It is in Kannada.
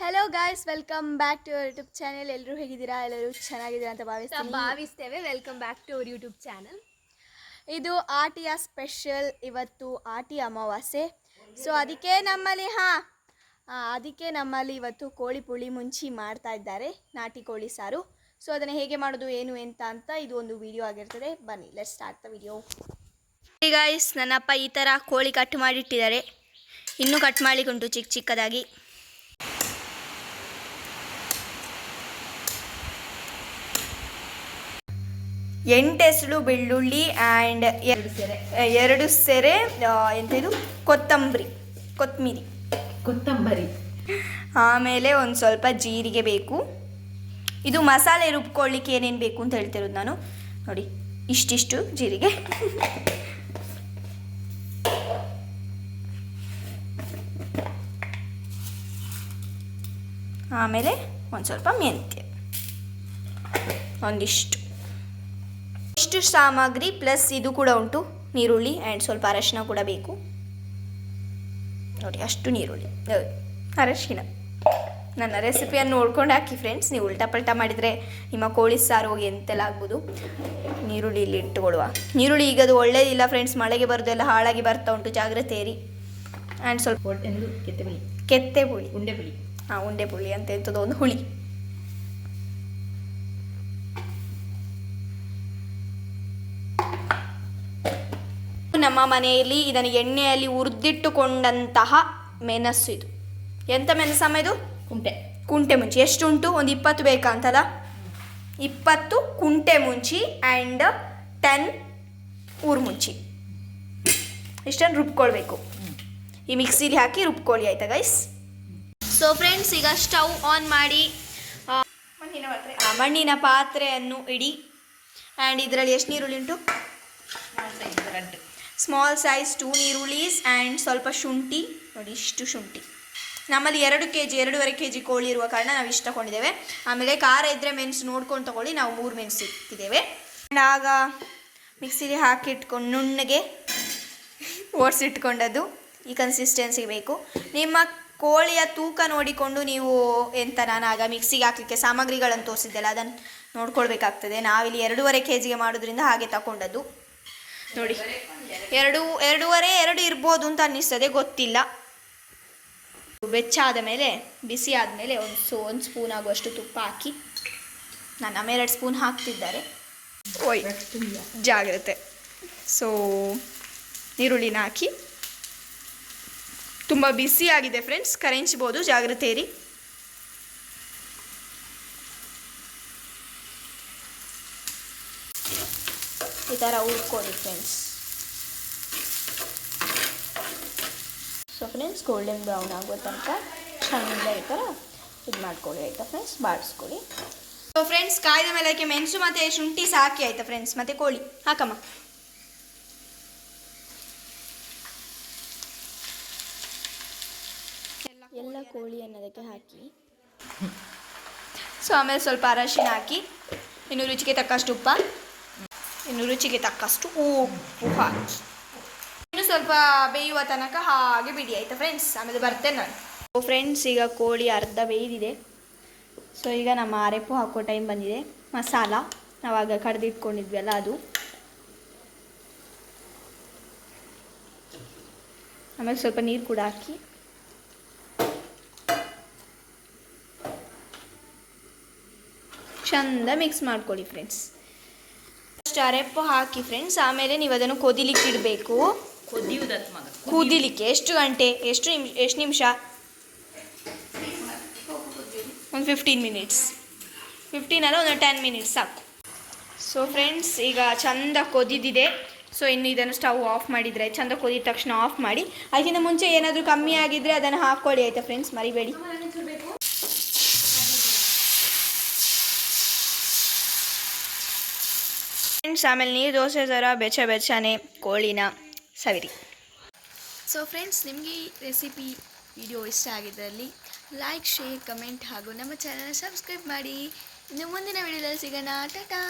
Hello guys welcome back to YouTube channel ಎಲ್ಲರೂ ಹೇಗಿದ್ದೀರಾ? ಎಲ್ಲರೂ ಚೆನ್ನಾಗಿದ್ದೀರಾ ಅಂತ ಭಾವಿಸ್ತೀನಿ. ಭಾವಿಸ್ತೇವೆ. Welcome back to our YouTube channel ಇದು ಆಟಿಯ ಸ್ಪೆಷಲ್ ಇವತ್ತು ಆಟಿ ಅಮಾವಾಸ್ಯೆ. ಸೊ ಅದಕ್ಕೆ ನಮ್ಮಲ್ಲಿ ಹಾಂ ಅದಕ್ಕೆ ನಮ್ಮಲ್ಲಿ ಇವತ್ತು ಕೋಳಿ ಪುಳಿ ಮುಂಚಿ ಮಾಡ್ತಾ ಇದ್ದಾರೆ ನಾಟಿ ಕೋಳಿ ಸಾರು. ಸೊ ಅದನ್ನು ಹೇಗೆ ಮಾಡೋದು ಏನು ಎಂತ ಅಂತ ಇದು ಒಂದು ವಿಡಿಯೋ ಆಗಿರ್ತದೆ. ಬನ್ನಿ let start the video guys ನನ್ನಪ್ಪ ಈ ಥರ ಕೋಳಿ ಕಟ್ ಮಾಡಿಟ್ಟಿದ್ದಾರೆ. ಇನ್ನೂ ಕಟ್ ಮಾಡಲಿಕ್ಕುಂಟು ಚಿಕ್ಕ ಚಿಕ್ಕದಾಗಿ. ಎಂಟೆಸಳು ಬೆಳ್ಳುಳ್ಳಿ ಆ್ಯಂಡ್ ಎರಡು ಸೆರೆ ಎರಡು ಸೆರೆ ಎಂತಿದು ಎಂತ ಇದು? ಕೊತ್ತಂಬರಿ ಕೊತ್ತಂಬರಿ ಕೊತ್ತಂಬರಿ. ಆಮೇಲೆ ಒಂದು ಸ್ವಲ್ಪ ಜೀರಿಗೆ ಬೇಕು. ಇದು ಮಸಾಲೆ ರುಬ್ಕೊಳ್ಳಿಕ್ಕೆ ಏನೇನು ಬೇಕು ಅಂತ ಹೇಳ್ತಿರೋದು ನಾನು. ನೋಡಿ ಇಷ್ಟಿಷ್ಟು ಜೀರಿಗೆ. ಆಮೇಲೆ ಒಂದು ಸ್ವಲ್ಪ ಮೆಂತ್ಯ. ಒಂದಿಷ್ಟು. ಇಷ್ಟು ಸಾಮಗ್ರಿ ಪ್ಲಸ್ ಇದು ಕೂಡ ಉಂಟು. ನೀರುಳ್ಳಿ ಆ್ಯಂಡ್ ಸ್ವಲ್ಪ ಅರಶಿನ ಕೂಡ ಬೇಕು. ನೋಡಿ ಅಷ್ಟು ನೀರುಳ್ಳಿ. ಅರಶಿನ. ನನ್ನ ರೆಸಿಪಿಯನ್ನು ನೋಡ್ಕೊಂಡು ಹಾಕಿ ಫ್ರೆಂಡ್ಸ್ ನೀವು ಉಲ್ಟಾ ಪಲ್ಟಾ ಮಾಡಿದರೆ ನಿಮ್ಮ ಕೋಳಿ ಸಾರು ಹೋಗಿ ಎಂತೆಲ್ಲ ಆಗ್ಬೋದು? ನೀರುಳ್ಳಿ ಇಲ್ಲಿ ಇಟ್ಟುಕೊಡುವ ನೀರುಳ್ಳಿ ಈಗ ಅದು ಒಳ್ಳೇದಿಲ್ಲ ಫ್ರೆಂಡ್ಸ್ ಮಳೆಗೆ ಬರೋದು ಎಲ್ಲ ಹಾಳಾಗಿ ಬರ್ತಾ ಉಂಟು ಜಾಗ್ರತೆ ಏರಿ ಆ್ಯಂಡ್ ಸ್ವಲ್ಪ ಕೆತ್ತೆ ಬಳಿ ಕೆತ್ತೆ ಹುಳಿ ಉಂಡೆ ಹುಳಿ ಹಾಂ ಉಂಡೆ ಹುಳಿ ಅಂತ ಎಂಥದ್ದು ಒಂದು ಹುಳಿ. ನಮ್ಮ ಮನೆಯಲ್ಲಿ ಇದನ್ನು ಎಣ್ಣೆಯಲ್ಲಿ ಹುರಿದಿಟ್ಟುಕೊಂಡಂತಹ ಮೆಣಸು ಇದು. ಎಂಥ ಮೆಣಸಮ್ಮ ಇದು? ಕುಂಟೆ. ಕುಂಟೆ ಮುಂಚಿ. ಎಷ್ಟು ಉಂಟು ಒಂದು ಇಪ್ಪತ್ತು ಬೇಕಾ ಅಂತಲ್ಲ? ಇಪ್ಪತ್ತು ಕುಂಟೆ ಮುಂಚಿ ಆ್ಯಂಡ್ ಟೆನ್ ಊರು ಮುಂಚಿ. ಇಷ್ಟನ್ನು ರುಬ್ಕೊಳ್ಬೇಕು. ಈ ಮಿಕ್ಸಿಲಿ ಹಾಕಿ ರುಬ್ಕೊಳ್ಳಿ ಆಯ್ತಾ ಗೈಸ್ ಸೊ ಫ್ರೆಂಡ್ಸ್ ಈಗ ಸ್ಟವ್ ಆನ್ ಮಾಡಿ ಆ, ಮಣ್ಣಿನ ಪಾತ್ರೆ. ಮಣ್ಣಿನ ಪಾತ್ರೆಯನ್ನು ಇಡಿ. ಆ್ಯಂಡ್ ಇದರಲ್ಲಿ ಎಷ್ಟು ನೀರುಳ್ಳಿ ಉಂಟು? ಸ್ಮಾಲ್ ಸೈಜ್ ಟೂ ನೀರುಳ್ಳಿಸ್ ಆ್ಯಂಡ್ ಸ್ವಲ್ಪ ಶುಂಠಿ. ನೋಡಿ ಇಷ್ಟು ಶುಂಠಿ. ನಮ್ಮಲ್ಲಿ ಎರಡು ಕೆ ಜಿ ಎರಡೂವರೆ ಕೆ ಜಿ ಕೋಳಿ ಇರುವ ಕಾರಣ ನಾವು ಇಷ್ಟು ತಗೊಂಡಿದ್ದೇವೆ ಆಮೇಲೆ ಖಾರ ಇದ್ದರೆ ಮೆಣಸು ನೋಡ್ಕೊಂಡು ತಗೊಳ್ಳಿ, ನಾವು ಮೂರು ಮೆಣಸು ಇಟ್ಟಿದ್ದೇವೆ. ಆ್ಯಂಡ್ ಆಗ ಮಿಕ್ಸಿಗೆ ಹಾಕಿಟ್ಕೊಂಡು ನುಣ್ಣಗೆ ಓಡಿಸಿಟ್ಕೊಂಡದ್ದು ಈ ಕನ್ಸಿಸ್ಟೆನ್ಸಿ ಬೇಕು. ನಿಮ್ಮ ಕೋಳಿಯ ತೂಕ ನೋಡಿಕೊಂಡು ನೀವು ಎಂತ ನಾನು ಆಗ ಮಿಕ್ಸಿಗೆ ಹಾಕಲಿಕ್ಕೆ ಸಾಮಗ್ರಿಗಳನ್ನು ತೋರಿಸಿದ್ದೆಲ್ಲ ಅದನ್ನು ನೋಡ್ಕೊಳ್ಬೇಕಾಗ್ತದೆ. ನಾವಿಲ್ಲಿ ಎರಡೂವರೆ ಕೆ ಜಿಗೆ ಮಾಡೋದ್ರಿಂದ ಹಾಗೆ ತಗೊಂಡದ್ದು ನೋಡಿ. ಎರಡು, ಎರಡೂವರೆ, ಎರಡು ಇರ್ಬೋದು ಅಂತ ಅನ್ನಿಸ್ತದೆ, ಗೊತ್ತಿಲ್ಲ. ಬೆಚ್ಚಾದ ಮೇಲೆ, ಬಿಸಿ ಆದಮೇಲೆ ಒಂದು ಸೊ, ಒಂದು ಸ್ಪೂನ್ ಆಗುವಷ್ಟು ತುಪ್ಪ ಹಾಕಿ, ನಾನು ಅಮ್ಮ ಎರಡು ಸ್ಪೂನ್ ಹಾಕ್ತಿದ್ದಾರೆ. ಓಯ್, ಜಾಗ್ರತೆ. ಸೊ, ಈರುಳ್ಳಿನ ಹಾಕಿ. ತುಂಬ ಬಿಸಿ ಆಗಿದೆ ಫ್ರೆಂಡ್ಸ್ ಕರೆಂಚ್ಬೋದು, ಜಾಗ್ರತೆ ಇರಿ. ಈ ಥರ ಹುರ್ಕೊಳ್ಳಿ friends so friends golden brown ಆಗೋ ತನಕ ಚೆಂದ ಈ ಥರ ಇದು ಮಾಡ್ಕೊಳ್ಳಿ ಆಯಿತಾ ಫ್ರೆಂಡ್ಸ್ ಬಾಡಿಸ್ಕೊಳ್ಳಿ ಸೊ ಫ್ರೆಂಡ್ಸ್ ಕಾಯ್ದ ಮೇಲೆ ಅದಕ್ಕೆ ಮೆಣಸು ಮತ್ತು ಶುಂಠಿ ಸಾಕಿ ಆಯಿತಾ ಫ್ರೆಂಡ್ಸ್ ಮತ್ತು ಕೋಳಿ. ಹಾಕಮ್ಮ. ಎಲ್ಲ ಕೋಳಿಯನ್ನು ಅದಕ್ಕೆ ಹಾಕಿ. ಸೊ ಆಮೇಲೆ ಸ್ವಲ್ಪ ಅರಶಿನ ಹಾಕಿ. ಇನ್ನು ರುಚಿಗೆ ತಕ್ಕಷ್ಟು ಉಪ್ಪ. ಇನ್ನು ರುಚಿಗೆ ತಕ್ಕಷ್ಟು ಉಪ್ಪು ಹಾಕಿ. ಇನ್ನು ಸ್ವಲ್ಪ ಬೇಯುವ ತನಕ ಹಾಗೆ ಬಿಡಿ, ಆಯಿತಾ ಫ್ರೆಂಡ್ಸ್ ಆಮೇಲೆ ಬರ್ತೇನೆ ನಾನು. ಫ್ರೆಂಡ್ಸ್ ಈಗ ಕೋಳಿ ಅರ್ಧ ಬೇಯ್ದಿದೆ. ಸೊ ಈಗ ನಮ್ಮ ಅರೆಪು ಹಾಕೋ ಟೈಮ್ ಬಂದಿದೆ. ಮಸಾಲ, ನಾವಾಗ ಕಡ್ದಿಟ್ಕೊಂಡಿದ್ವಲ್ಲ ಅದು. ಆಮೇಲೆ ಸ್ವಲ್ಪ ನೀರು ಕೂಡ ಹಾಕಿ. ಚಂದ ಮಿಕ್ಸ್ ಮಾಡ್ಕೊಳ್ಳಿ ಫ್ರೆಂಡ್ಸ್ ಅರೆಪ್ಪು ಹಾಕಿ ಫ್ರೆಂಡ್ಸ್ ಆಮೇಲೆ ನೀವು ಅದನ್ನು ಕೊದಿಲಿಕ್ಕೆ ಇಡಬೇಕು. ಮಗ ಕುದಿಲಿಕ್ಕೆ ಎಷ್ಟು ಗಂಟೆ ಎಷ್ಟು ನಿಮಿಷ ಎಷ್ಟು ನಿಮಿಷ? ಒಂದು ಫಿಫ್ಟೀನ್ ಮಿನಿಟ್ಸ್ ಫಿಫ್ಟೀನ್ ಅಲ್ಲ ಒಂದು ಟೆನ್ ಮಿನಿಟ್ಸ್ ಸಾಕು. ಸೊ ಫ್ರೆಂಡ್ಸ್ ಈಗ ಚಂದ ಕೊದಿದಿದೆ. ಸೊ ಇನ್ನು ಇದನ್ನು ಸ್ಟವ್ ಆಫ್ ಮಾಡಿದರೆ ಚಂದ ಕೊದಿದ ತಕ್ಷಣ ಆಫ್ ಮಾಡಿ ಅದಕ್ಕಿಂತ ಮುಂಚೆ ಏನಾದರೂ ಕಮ್ಮಿ ಆಗಿದ್ದರೆ ಅದನ್ನು ಹಾಕ್ಕೊಳ್ಳಿ ಆಯಿತಾ ಫ್ರೆಂಡ್ಸ್ ಮರಿಬೇಡಿ. ಫ್ರೆಂಡ್ಸ್ ಆಮೇಲೆ ನೀರು ದೋಸೆ ಥರ ಬೆಚ್ಚ ಬೆಚ್ಚನೆ ಕೋಳಿನ ಸವಿರಿ ಸೊ ಫ್ರೆಂಡ್ಸ್ ನಿಮಗೆ ಈ ರೆಸಿಪಿ ವಿಡಿಯೋ ಇಷ್ಟ ಆಗಿದ್ದರಲ್ಲಿ ಲೈಕ್ ಶೇರ್ ಕಮೆಂಟ್ ಹಾಗೂ ನಮ್ಮ ಚಾನಲ್ ಸಬ್ಸ್ಕ್ರೈಬ್ ಮಾಡಿ. ಇನ್ನು ಮುಂದಿನ ವಿಡಿಯೋದಲ್ಲಿ ಸಿಗೋಣ. ಟಾಟಾ!